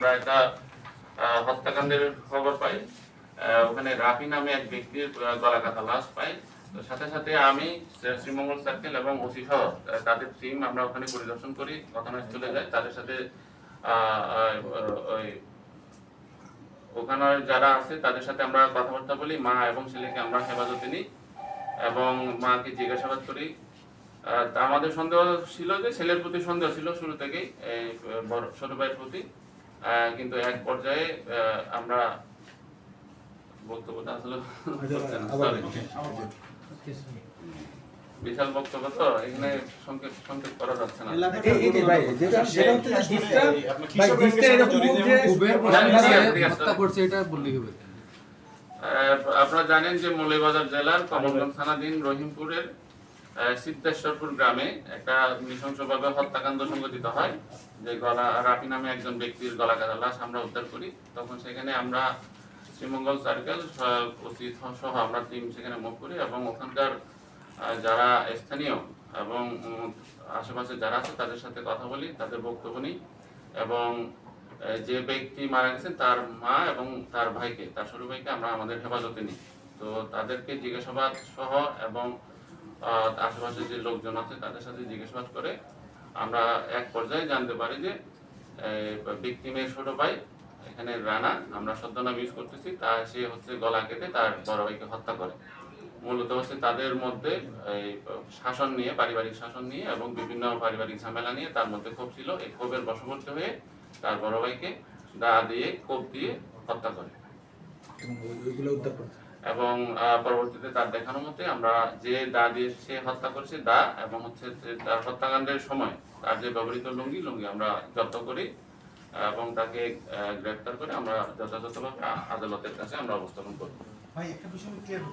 আমরা একটা হত্যাকাণ্ডের খবর পাই। ওখানে রাফি নামে এক ব্যক্তির গলা কাটা লাশ পাই। তো সাথে সাথে আমি শ্রীমঙ্গল সার্কেল এবং ওসি সহ তাদের টিম আমরা ওখানে পরিদর্শন করি, ঘটনাস্থলে যাই। তাদের সাথে ওখানে যারা আছে, তাদের সাথে আমরা কথাবার্তা বলি। মা এবং ছেলেকে আমরা হেফাজতে নিই এবং মাকে জিজ্ঞাসাবাদ করি। আমাদের সন্দেহ ছিল যে ছেলের প্রতি সন্দেহ ছিল শুরু থেকেই ছোট ভাইয়ের প্রতি। কিন্তু এক পর্যায়ে আহ, আমরা বক্তব্যটা আসলে বিশাল বক্তব্য তো এখানে সংক্ষেপ সংক্ষেপ করা যাচ্ছে না। আপনারা জানেন যে মৌলভীবাজার জেলার কমলগঞ্জ থানাধীন রহিমপুরের সিদ্ধেশ্বরপুর গ্রামে একটা নৃশংসভাবে হত্যাকাণ্ড সংঘটিত হয়। যে গলা রাফি নামে একজন ব্যক্তির গলা কাটা লাশ আমরা উদ্ধার করি। তখন সেখানে আমরা শ্রীমঙ্গল সার্কেল ওসি সহ আমরা টিম সেখানে মুভ করি এবং ওখানকার যারা স্থানীয় এবং আশেপাশে যারা আছে তাদের সাথে কথা বলি, তাদের বক্তব্য নিই এবং যে ব্যক্তি মারা গেছেন তার মা এবং তার ভাইকে, তার ছোট ভাইকে আমরা আমাদের হেফাজতে নিই। তো তাদেরকে জিজ্ঞাসাবাদ সহ এবং আশেপাশে যে লোকজন আছে তাদের সাথে জিজ্ঞাসাবাদ করে আমরা এক পর্যায়ে জানতে পারি যে ভিকটিমের ছোট ভাই, এখানে রানা, আমরা সদ্যনাম ইউজ করতেছি, তা সে হচ্ছে গলা কেটে তার বড় ভাইকে হত্যা করে। মূলত হচ্ছে তাদের মধ্যে, এই শাসন নিয়ে, পারিবারিক শাসন নিয়ে এবং বিভিন্ন পারিবারিক ঝামেলা নিয়ে তার মধ্যে ক্ষোভ ছিল। এই ক্ষোভের বশবর্তী হয়ে তার বড় ভাইকে দা দিয়ে, কোপ দিয়ে হত্যা করে। এবং পরবর্তীতে তার দেখানো মতে আমরা যে দা দিয়ে সে হত্যা করেছে, দা এবং হচ্ছে তার হত্যাকাণ্ডের সময় তার যে ব্যবহৃত লুঙ্গি লুঙ্গি আমরা জব্দ করি এবং তাকে গ্রেপ্তার করে আমরা যথাযথভাবে আদালতের কাছে আমরা অবস্থাপন করি। ভাই, একটা বিষয় ক্লিয়ার